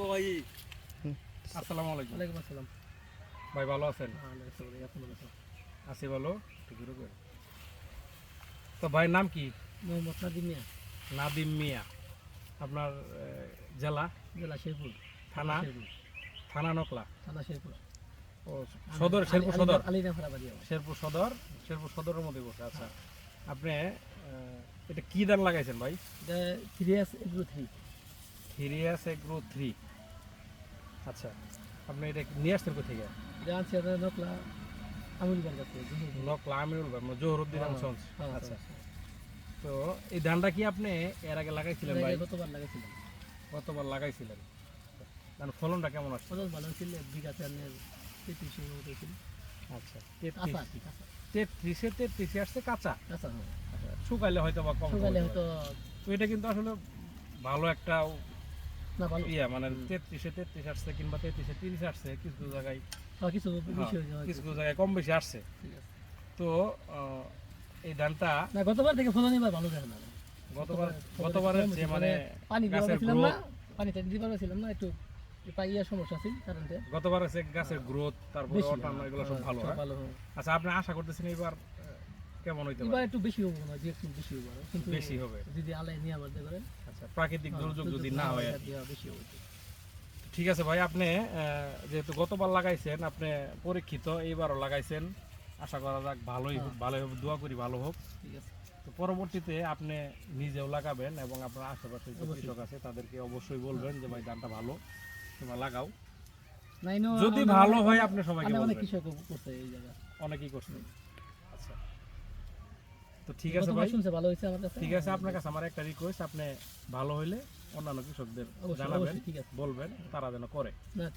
ভাই। আসসালামু আলাইকুম। ওয়ালাইকুম আসসালাম। ভাই ভালো আছেন? হ্যাঁ? আছি ভালো। তো ভাইয়ের নাম কি? মোহাম্মদ নাদিম মিয়া। নাদিম মিয়া। আপনার জেলা? জেলা শেরপুর। থানা? থানা নকলা? থানা শেরপুর। ও সদর শেরপুর সদর? শেরপুর সদর? শেরপুর সদরের মধ্যে বসে আচ্ছা। আপনি এটা কি ধান লাগাইছেন ভাই? থ্রি এস এগ্রো থ্রি হিরিয়াস এগ্রো থ্রি আচ্ছা আপনি এটা নিয়ে আসছেন আপনার নকলা কাছে নকলা আমিরুল ভাই মানে জহরুদ্দিন হ্যাঁ, হ্যাঁ, আচ্ছা। হ্যাঁ, তো এই ধানটা কি আপনি এর আগে লাগাইছিলেন। ভাই? গতবার লাগাইছিলাম। কতবার লাগাইছিলেন। ধান ফলনটা কেমন আসছে? ফলন ভালো ছিল বিঘাতে আপনার তেত্রিশের মতো ছিল আচ্ছা তেত্রিশে। তেত্রিশে আসছে কাঁচা? কাঁচা শুকাইলে হয়তো বা কম হবে। হয়তো তো এটা কিন্তু আসলে ভালো একটা না ভালো। ইয়া মানে তেত্রিশে তেত্রিশ আসছে কিংবা তেত্রিশে তিরিশ আসছে কিছু কিছু জায়গায় হ্যাঁ, কিছু হ্যাঁ, হয়ে যাওয়া কিছু কিছু জায়গায় কম বেশি আসছে। আছে। তো এই ধানটা না গতবার থেকে ফলন এবার ভালো দেখে গতবার গতবার- গতবারের যে মানে পানি দিতে গাছের না গ্রোথ পানি টানি দিতে না একটু সমস্যা আছে কারণে। গতবার আছে গাছের গ্রোথ তারপরে অন্যান্য এগুলো সব হ্যাঁ, ভালো হয়। হয় আচ্ছা আপনি আশা করতেছেন এবার কেমন হইতে এবার পারে? একটু বেশি হবে না যে একটু বেশি হবে কিন্তু বেশি হবে। যদি আলাই নিয়ে আবার করেন। প্রাকৃতিক দুর্যোগ যদি না হয় ঠিক আছে ভাই আপনি যেহেতু গতবার লাগাইছেন আপনি পরীক্ষিত এইবারও লাগাইছেন। আশা করা যাক ভালোই হোক ভালোই হোক দোয়া করি ভালো হোক। ঠিক আছে। তো পরবর্তীতে আপনি নিজেও লাগাবেন এবং আপনার আশেপাশে যে কৃষক আছে তাদেরকে অবশ্যই বলবেন যে ভাই ধানটা ভালো তোমরা লাগাও। যদি ভালো হয় আপনি সবাইকে অনেক অনেক বলবেন। কৃষক করছে এই জায়গা অনেকেই করছেন আচ্ছা। তো ঠিক আছে ভাই। শুনছে? ভালো হয়েছে আমার কাছে? ঠিক আছে আপনার কাছে আমার একটা রিকোয়েস্ট আপনি ভালো হইলে অন্যান্য কৃষকদের জানাবেন ঠিক আছে। বলবেন তারা যেন করে। না ঠিক